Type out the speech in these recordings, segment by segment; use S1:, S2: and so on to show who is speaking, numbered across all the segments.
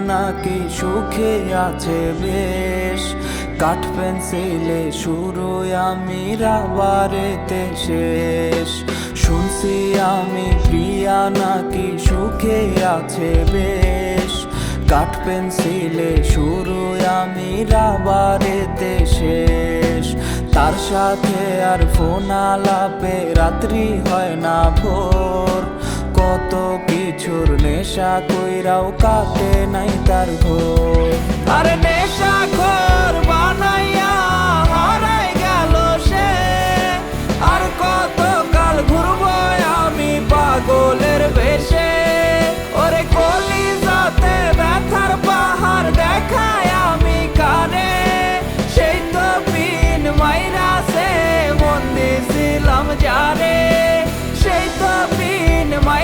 S1: নাকি সুখে আছে বেশ? কাঠ পেন্সিলে শুরু আমি রাবারেতে শেষ। শুনছি আমি প্রিয়া নাকি সুখে আছে বেশ? কাঠ পেন্সিলে শুরু আমি রাবারেতে শেষ। তার সাথে আর ফোন আলাপে রাত্রি হয় না ভোর। কত কিছুর নেশা কইরাও কাটে নাই তার ঘোর আরে নেশা খোর বানাইয়া হারাই গেল সে। আর কত কাল ঘুরবো আমি পাগলের বেশে। ওরে কলি যাতে ব্যথার পাহাড় দেখায় আমি কানে। সেই তো পিন মাইরা সে, মন দিছিলাম জানে। সেই তো পিন মাইরা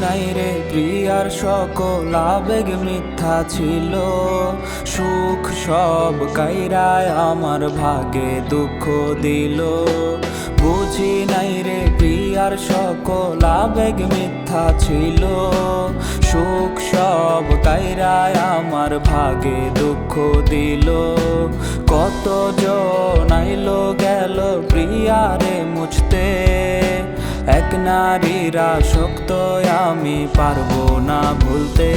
S1: নাই রে প্রিয়ার সকল আবেগ মিথ্যা ছিল। সুখ সব কাইরায় আমার ভাগে দুঃখ দিল। বুঝি নাই রে প্রিয়ার সকল আবেগ মিথ্যা ছিল। সুখ সব কাইরায় আমার ভাগে দুঃখ দিল। কত জন আইলো নারীরা শক্ত আমি পারব না ভুলতে।